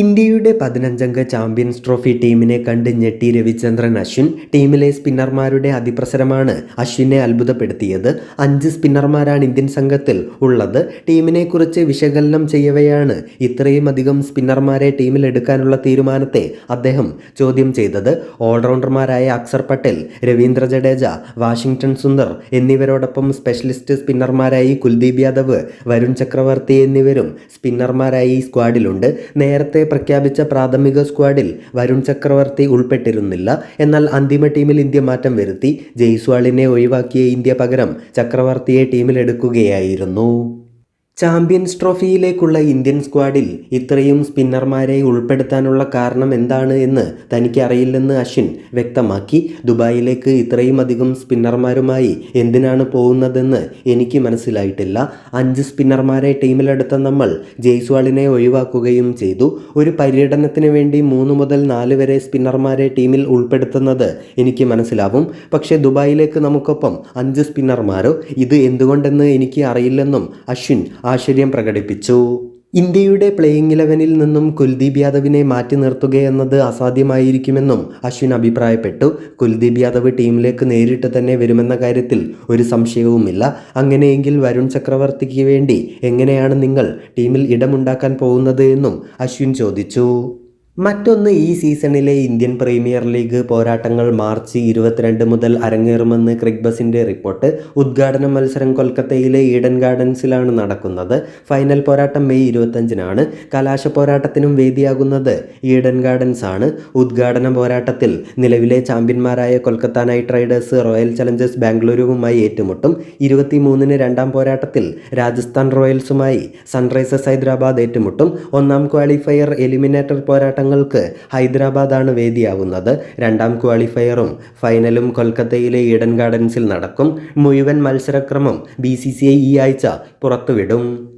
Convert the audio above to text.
ഇന്ത്യയുടെ പതിനഞ്ചംഗ champions trophy ടീമിനെ കണ്ട് ഞെട്ടി രവിചന്ദ്രൻ അശ്വിൻ. ടീമിലെ സ്പിന്നർമാരുടെ അതിപ്രസരമാണ് അശ്വിനെ അത്ഭുതപ്പെടുത്തിയത്. അഞ്ച് സ്പിന്നർമാരാണ് ഇന്ത്യൻ സംഘത്തിൽ ഉള്ളത്. ടീമിനെക്കുറിച്ച് വിശകലനം ചെയ്യവെയാണ് ഇത്രയും അധികം സ്പിന്നർമാരെ ടീമിൽ എടുക്കാനുള്ള തീരുമാനത്തെ അദ്ദേഹം ചോദ്യം ചെയ്തത്. ഓൾറൗണ്ടർമാരായ അക്സർ പട്ടേൽ രവീന്ദ്ര ജഡേജ വാഷിംഗ്ടൺ സുന്ദർ എന്നിവരോടൊപ്പം സ്പെഷ്യലിസ്റ്റ് സ്പിന്നർമാരായി കുൽദീപ് യാദവ് വരുൺ ചക്രവർത്തി എന്നിവരും സ്പിന്നർമാരായി സ്ക്വാഡിലുണ്ട്. നേരത്തെ പ്രഖ്യാപിച്ച പ്രാഥമിക സ്ക്വാഡിൽ വരുൺ ചക്രവർത്തി ഉൾപ്പെട്ടിരുന്നില്ല. എന്നാൽ അന്തിമ ടീമിൽ ഇന്ത്യ മാറ്റം വരുത്തി. ജയ്സ്വാളിനെ ഒഴിവാക്കിയ ഇന്ത്യ പകരം ചക്രവർത്തിയെ ടീമിലെടുക്കുകയായിരുന്നു ചാമ്പ്യൻസ് ട്രോഫിയിലേക്കുള്ള ഇന്ത്യൻ സ്ക്വാഡിൽ ഇത്രയും സ്പിന്നർമാരെ ഉൾപ്പെടുത്താനുള്ള കാരണം എന്താണ് എന്ന് തനിക്കറിയില്ലെന്ന് അശ്വിൻ വ്യക്തമാക്കി. ദുബായിലേക്ക് ഇത്രയും അധികം സ്പിന്നർമാരുമായി എന്തിനാണ് പോകുന്നതെന്ന് എനിക്ക് മനസ്സിലായിട്ടില്ല. അഞ്ച് സ്പിന്നർമാരെ ടീമിലെടുത്ത നമ്മൾ ജയ്സ്വാളിനെ ഒഴിവാക്കുകയും ചെയ്തു. ഒരു പര്യടനത്തിന് വേണ്ടി മൂന്ന് മുതൽ നാല് വരെ സ്പിന്നർമാരെ ടീമിൽ ഉൾപ്പെടുത്തുന്നത് എനിക്ക് മനസ്സിലാവും. പക്ഷേ ദുബായിലേക്ക് നമുക്കൊപ്പം അഞ്ച് സ്പിന്നർമാരോ? ഇത് എന്തുകൊണ്ടെന്ന് എനിക്ക് അറിയില്ലെന്നും അശ്വിൻ ആശ്ചര്യം പ്രകടിപ്പിച്ചു. ഇന്ത്യയുടെ പ്ലേയിങ് ഇലവനിൽ നിന്നും കുൽദീപ് യാദവിനെ മാറ്റി നിർത്തുകയെന്നത് അസാധ്യമായിരിക്കുമെന്നും അശ്വിൻ അഭിപ്രായപ്പെട്ടു. കുൽദീപ് യാദവ് ടീമിലേക്ക് നേരിട്ട് തന്നെ വരുമെന്ന കാര്യത്തിൽ ഒരു സംശയവുമില്ല. അങ്ങനെയെങ്കിൽ വരുൺ ചക്രവർത്തിക്ക് വേണ്ടി എങ്ങനെയാണ് നിങ്ങൾ ടീമിൽ ഇടമുണ്ടാക്കാൻ പോകുന്നത് എന്നും അശ്വിൻ ചോദിച്ചു. മറ്റൊന്ന് ഈ സീസണിലെ ഇന്ത്യൻ പ്രീമിയർ ലീഗ് പോരാട്ടങ്ങൾ മാർച്ച് ഇരുപത്തിരണ്ട് മുതൽ അരങ്ങേറുമെന്ന് ക്രിക്ബസിന്റെ റിപ്പോർട്ട്. ഉദ്ഘാടന മത്സരം കൊൽക്കത്തയിലെ ഈഡൻ ഗാർഡൻസിലാണ് നടക്കുന്നത്. ഫൈനൽ പോരാട്ടം മെയ് ഇരുപത്തഞ്ചിനാണ് കലാശ പോരാട്ടത്തിനും വേദിയാകുന്നത് ഈഡൻ ഗാർഡൻസ് ആണ് ഉദ്ഘാടന പോരാട്ടത്തിൽ നിലവിലെ ചാമ്പ്യന്മാരായ Kolkata knight riders royal challengers ബാംഗ്ലൂരുവുമായി ഏറ്റുമുട്ടും. ഇരുപത്തിമൂന്നിന് രണ്ടാം പോരാട്ടത്തിൽ രാജസ്ഥാൻ റോയൽസുമായി സൺറൈസേഴ്സ് ഹൈദരാബാദ് ഏറ്റുമുട്ടും. ഒന്നാം ക്വാളിഫയർ എലിമിനേറ്റർ പോരാട്ടങ്ങൾക്ക് ഹൈദരാബാദാണ് വേദിയാവുന്നത്. രണ്ടാം ക്വാളിഫയറും ഫൈനലും കൊൽക്കത്തയിലെ ഈഡൻ ഗാർഡൻസിൽ നടക്കും. മുഴുവൻ മത്സരക്രമം ബി സി സി ഐ ഈ ആഴ്ച പുറത്തുവിടും.